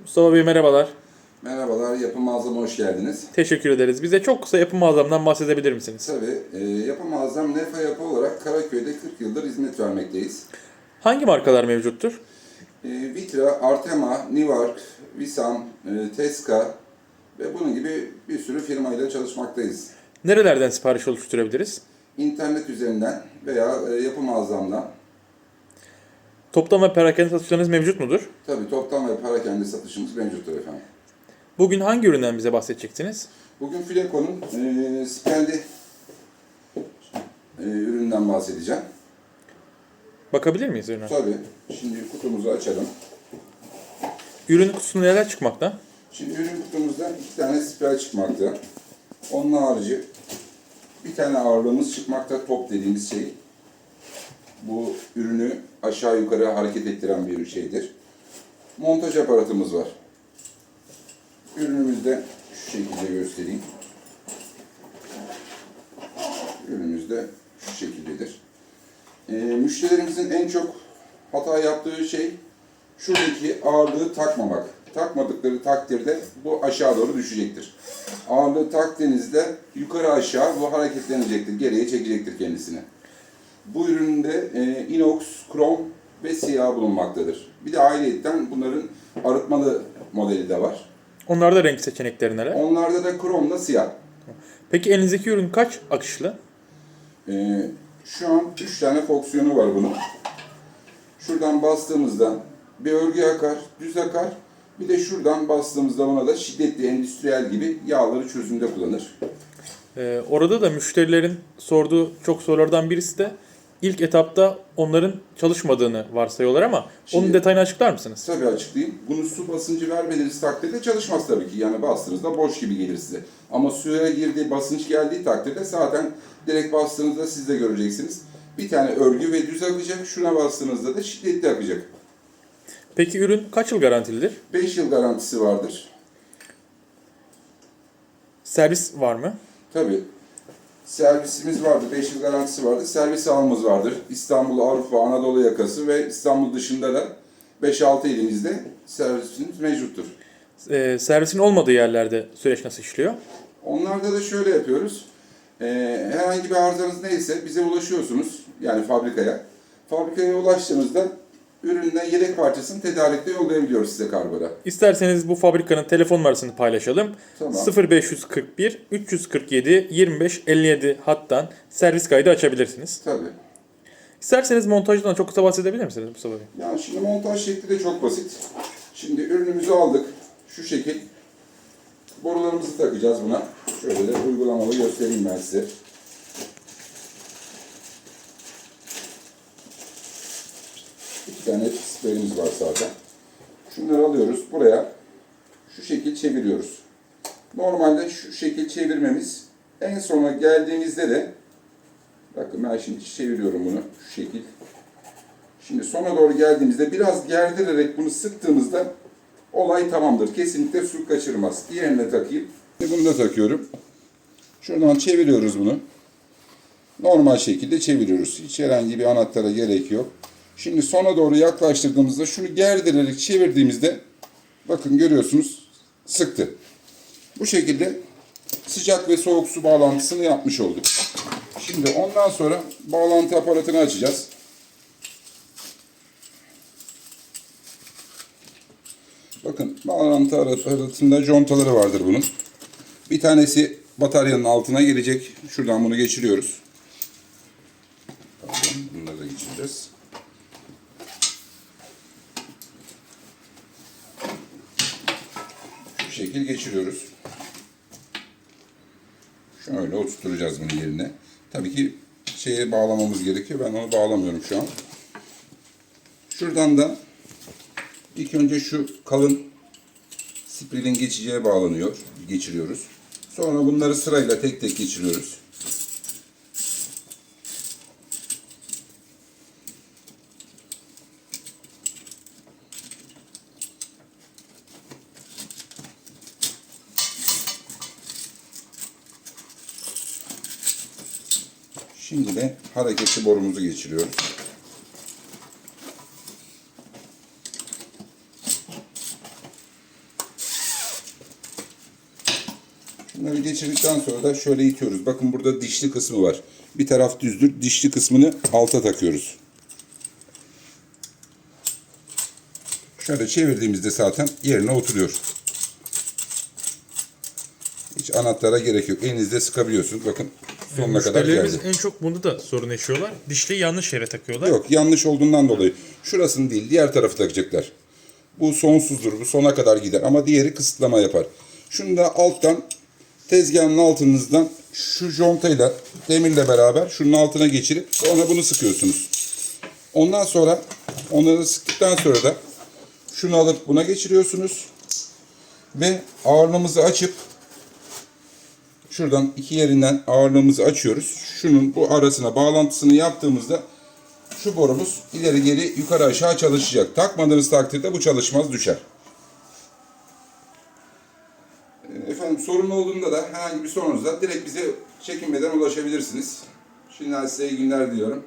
Mustafa Bey merhabalar. Merhabalar, Yapı Mağazama hoş geldiniz. Teşekkür ederiz. Bize çok kısa yapı mağazamdan bahsedebilir misiniz? Tabii, e, Yapı Mağazam Nefa Yapı olarak Karaköy'de 40 yıldır hizmet vermekteyiz. Hangi markalar mevcuttur? E, Vitra, Artema, Nivark, Visam, e, Teska ve bunun gibi bir sürü firmayla çalışmaktayız. Nerelerden sipariş oluşturabiliriz? İnternet üzerinden veya e, Yapı Mağazam'dan Toptan ve perakende satışlarınız mevcut mudur? tabii toptan ve parakende satışımız mevcuttur efendim. Bugün hangi üründen bize bahsedeceksiniz? Bugün Fileco'nun e, Spendi e, üründen bahsedeceğim. Bakabilir miyiz ürüne? Tabii, şimdi kutumuzu açalım. Ürün kutusunda neler çıkmakta? Şimdi ürün kutumuzda iki tane spiral çıkmakta. Onun harici bir tane ağırlığımız çıkmakta top dediğimiz şey. Bu ürünü aşağı yukarı hareket ettiren bir şeydir. Montaj aparatımız var. Ürünümüzü de şu şekilde göstereyim. Ürünümüz de şu şekildedir. Ee, müşterilerimizin en çok hata yaptığı şey şuradaki ağırlığı takmamak. Takmadıkları takdirde bu aşağı doğru düşecektir. Ağırlığı taktığınızda yukarı aşağı bu hareketlenecektir. Geriye çekecektir kendisini. Bu üründe e, inox, krom ve siyah bulunmaktadır. Bir de ayrıyetten bunların arıtmalı modeli de var. Onlarda renk seçenekleri neler? Onlarda da kromla siyah. Peki elinizdeki ürün kaç akışlı? Ee, şu an 3 tane fonksiyonu var bunun. Şuradan bastığımızda bir örgü akar, düz akar. Bir de şuradan bastığımızda buna da şiddetli endüstriyel gibi yağları çözümde kullanır. Ee, orada da müşterilerin sorduğu çok sorulardan birisi de ilk etapta onların çalışmadığını varsayıyorlar ama onun Şimdi- detayını açıklar mısınız? Tabii açıklayayım. Bunu su basıncı vermediğiniz takdirde çalışmaz tabii ki. Yani bastığınızda boş gibi gelir size. Ama suya girdiği, basınç geldiği takdirde zaten direkt bastığınızda siz de göreceksiniz. Bir tane örgü ve düz akacak. Şuna bastığınızda da şiddetli akacak. Peki ürün kaç yıl garantilidir? 5 yıl garantisi vardır. Servis var mı? Tabii. Servisimiz vardı, 5 yıl garantisi vardı. Servis ağımız vardır. İstanbul, Avrupa, Anadolu yakası ve İstanbul dışında da 5-6 ilimizde servisimiz mevcuttur. Ee, servisin olmadığı yerlerde süreç nasıl işliyor? Onlarda da şöyle yapıyoruz. Ee, herhangi bir arızanız neyse bize ulaşıyorsunuz. Yani fabrikaya. Fabrikaya ulaştığınızda üründen yedek parçasını tedarikte yollayabiliyoruz size kargoda. İsterseniz bu fabrikanın telefon numarasını paylaşalım. Tamam. 0541 347 25 57 hattan servis kaydı açabilirsiniz. Tabii. İsterseniz montajdan çok kısa bahsedebilir misiniz Mustafa Bey? Yani şimdi montaj şekli de çok basit. Şimdi ürünümüzü aldık. Şu şekil. Borularımızı takacağız buna. Şöyle de uygulamalı göstereyim ben size. Tane spreyimiz var zaten. Şunları alıyoruz. Buraya şu şekil çeviriyoruz. Normalde şu şekil çevirmemiz en sona geldiğimizde de bakın ben şimdi çeviriyorum bunu şu şekil. Şimdi sona doğru geldiğimizde biraz gerdirerek bunu sıktığımızda olay tamamdır. Kesinlikle su kaçırmaz. Diğerine takayım. Bunu da takıyorum. Şuradan çeviriyoruz bunu. Normal şekilde çeviriyoruz. Hiç herhangi bir anahtara gerek yok. Şimdi sona doğru yaklaştırdığımızda şunu gerdirerek çevirdiğimizde bakın görüyorsunuz sıktı. Bu şekilde sıcak ve soğuk su bağlantısını yapmış olduk. Şimdi ondan sonra bağlantı aparatını açacağız. Bakın bağlantı aparatında contaları vardır bunun. Bir tanesi bataryanın altına gelecek. Şuradan bunu geçiriyoruz. Bunları da geçireceğiz. Şu şekil geçiriyoruz. Şöyle oturtacağız bunu yerine. Tabii ki şeye bağlamamız gerekiyor. Ben onu bağlamıyorum şu an. Şuradan da ilk önce şu kalın sprilin geçeceğe bağlanıyor. Geçiriyoruz. Sonra bunları sırayla tek tek geçiriyoruz. Şimdi de hareketli borumuzu geçiriyoruz. Bunları geçirdikten sonra da şöyle itiyoruz. Bakın burada dişli kısmı var. Bir taraf düzdür. Dişli kısmını alta takıyoruz. Şöyle çevirdiğimizde zaten yerine oturuyor. Hiç anahtara gerek yok. Elinizde sıkabiliyorsunuz. Bakın sonuna kadar geldi. en çok bunda da sorun yaşıyorlar. Dişliyi yanlış yere takıyorlar. Yok yanlış olduğundan dolayı. Şurasını değil diğer tarafı takacaklar. Bu sonsuzdur. Bu sona kadar gider. Ama diğeri kısıtlama yapar. Şunu da alttan tezgahın altınızdan şu contayla demirle beraber şunun altına geçirip sonra bunu sıkıyorsunuz. Ondan sonra onları sıktıktan sonra da şunu alıp buna geçiriyorsunuz. Ve ağırlığımızı açıp şuradan iki yerinden ağırlığımızı açıyoruz. Şunun bu arasına bağlantısını yaptığımızda şu borumuz ileri geri yukarı aşağı çalışacak. Takmadığınız takdirde bu çalışmaz düşer. Efendim sorun olduğunda da herhangi bir sorunuzda direkt bize çekinmeden ulaşabilirsiniz. Şimdiden size iyi günler diliyorum.